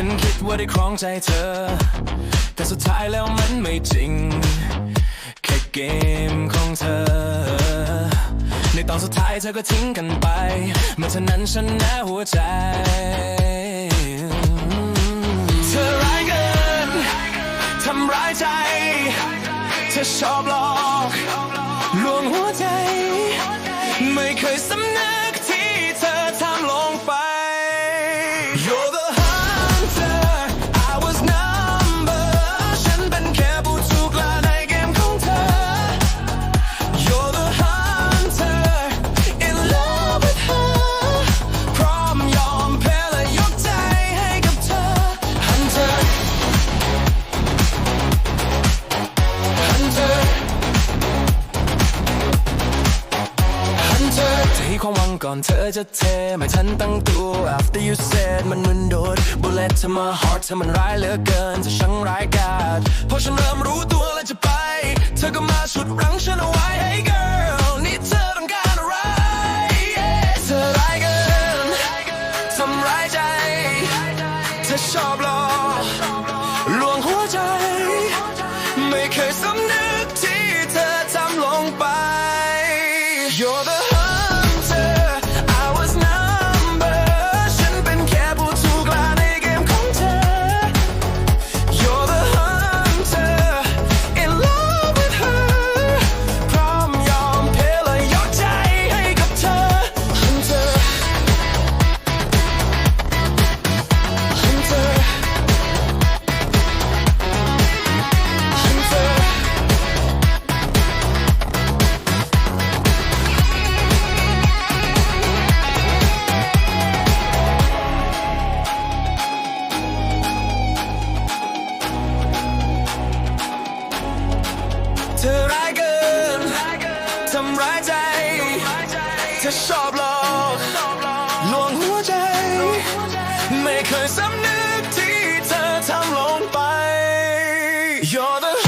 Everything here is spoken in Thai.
ฉันคิดว่าได้ครองใจเธอ แต่สุดท้ายแล้วมันไม่จริง แค่เกมของเธอ ในตอนสุดท้ายเธอก็ทิ้งกันไปเมื่อเธอนั้นฉันแน่หัวใจ เธอร้ายเกินทำร้ายใจ เธอชอบหลอกลวงหัวใจ ไม่เคยสำนึกที่เธอทำลงไป You're the งก่อนเธอจะเทม่ทันตั้งตัว After you said มันเหมือนโดน Bullet to my heart เธอมันร้ายเหลือเกินจะช่างร้ายกาจพอฉันเริ่มรู้ตัวแล้วจะไป เธอก็มาฉุดรั้งฉันเอาไว้ Hey girl นี่เธอต้องการอะไร Yeah เธอร้ายเกินทำร้ายใจ เธอชอบหลอกลวงหัวใจ ไม่เคยสำนึก เธอร้ายเกินทำร้ายใจ เธอชอบหลอกลวงหัวใจ ไม่เคยสำนึกที่เธอทำลงไป You're the